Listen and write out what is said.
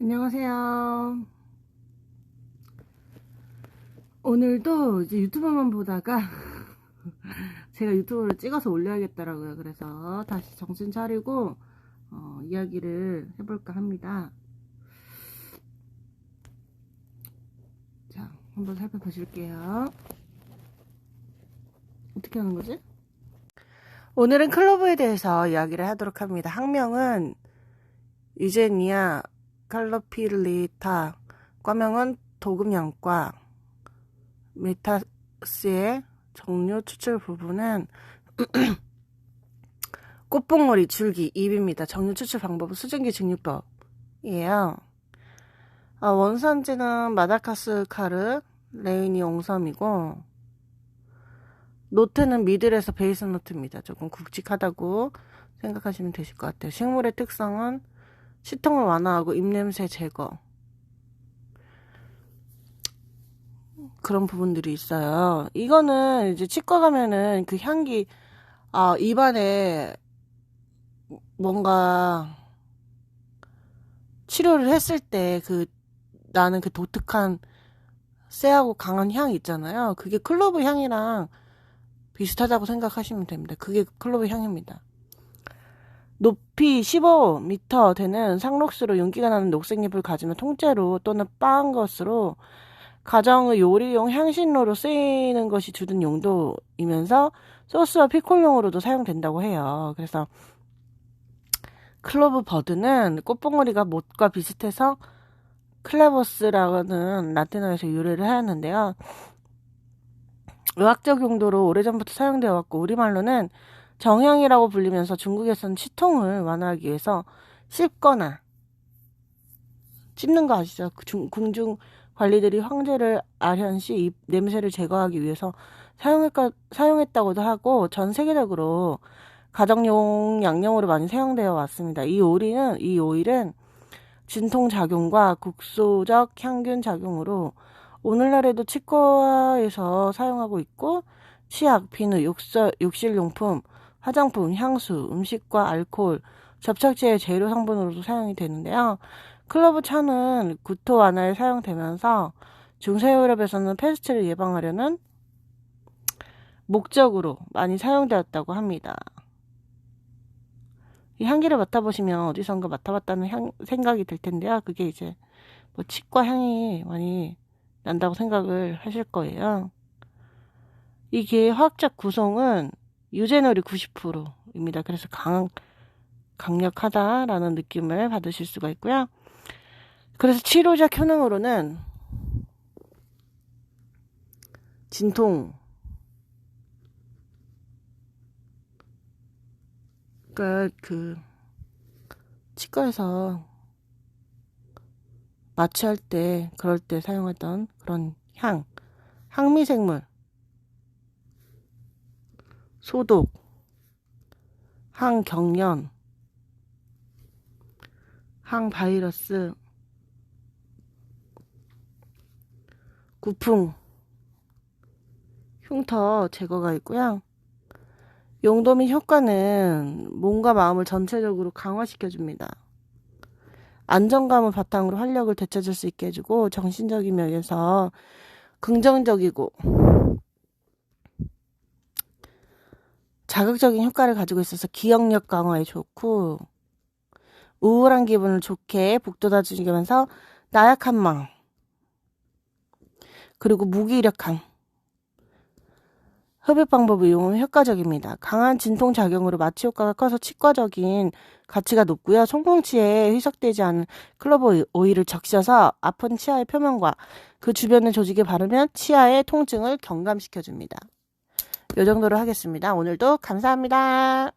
안녕하세요. 오늘도 이제 유튜브만 보다가 제가 유튜브를 찍어서 올려야겠더라고요. 그래서 다시 정신 차리고 어, 이야기를 해볼까 합니다. 자, 한번 살펴보실게요. 어떻게 하는 거지? 오늘은 클로브에 대해서 이야기를 하도록 합니다. 학명은 유제니아 칼로필리타, 과명은 도금양과 메타스의 정류 추출 부분은 꽃봉오리, 줄기, 잎입니다. 정류 추출 방법은 수증기 증류법이에요. 어, 원산지는 마다카스카르, 레이니 옹섬이고 노트는 미들에서 베이스 노트입니다. 조금 굵직하다고 생각하시면 되실 것 같아요. 식물의 특성은 시통을 완화하고 입냄새 제거 그런 부분들이 있어요. 이거는 이제 치과 가면은 그 향기 아 입안에 뭔가 치료를 했을 때 그 나는 그 독특한 쎄하고 강한 향이 있잖아요. 그게 클로브 향이랑 비슷하다고 생각하시면 됩니다. 그게 클로브 향입니다. 높이 15m 되는 상록수로 윤기가 나는 녹색잎을 가지며 통째로 또는 빻은 것으로 가정의 요리용 향신료로 쓰이는 것이 주된 용도이면서 소스와 피콜용으로도 사용된다고 해요. 그래서 클로브 버드는 꽃봉오리가 못과 비슷해서 클레버스라는 라틴어에서 유래를 하였는데요. 의학적 용도로 오래전부터 사용되어 왔고 우리말로는 정향이라고 불리면서 중국에서는 치통을 완화하기 위해서 씹거나 찝는 거 아시죠? 그 중, 궁중 관리들이 황제를 아현시 입 냄새를 제거하기 위해서 사용했까, 사용했다고도 하고 전 세계적으로 가정용 양념으로 많이 사용되어 왔습니다. 이 오리는 이 오일은 진통 작용과 국소적 향균 작용으로 오늘날에도 치과에서 사용하고 있고 치약, 비누, 욕설, 욕실용품, 화장품, 향수, 음식과 알코올, 접착제의 재료 성분으로도 사용이 되는데요. 클로브 차는 구토 완화에 사용되면서 중세유럽에서는 패스트를 예방하려는 목적으로 많이 사용되었다고 합니다. 이 향기를 맡아보시면 어디선가 맡아봤다는 향, 생각이 들 텐데요. 그게 이제 뭐 치과 향이 많이 난다고 생각을 하실 거예요. 이게 화학적 구성은 유제놀이 90%입니다. 그래서 강, 강력하다라는 느낌을 받으실 수가 있고요. 그래서 치료적 효능으로는 진통, 그러니까 그 치과에서 마취할 때 그럴 때 사용하던 그런 향, 항미생물, 소독, 항경련, 항바이러스, 구풍, 흉터 제거가 있고요. 용도 및 효과는 몸과 마음을 전체적으로 강화시켜줍니다. 안정감을 바탕으로 활력을 되찾을 수 있게 해주고 정신적인 면에서 긍정적이고 자극적인 효과를 가지고 있어서 기억력 강화에 좋고 우울한 기분을 좋게 북돋아 주면서 나약한 마음 그리고 무기력함 흡입 방법을 이용하면 효과적입니다. 강한 진통 작용으로 마취 효과가 커서 치과적인 가치가 높고요. 송풍치에 희석되지 않은 클로버 오일을 적셔서 아픈 치아의 표면과 그 주변의 조직에 바르면 치아의 통증을 경감시켜 줍니다. 이 정도로 하겠습니다. 오늘도 감사합니다.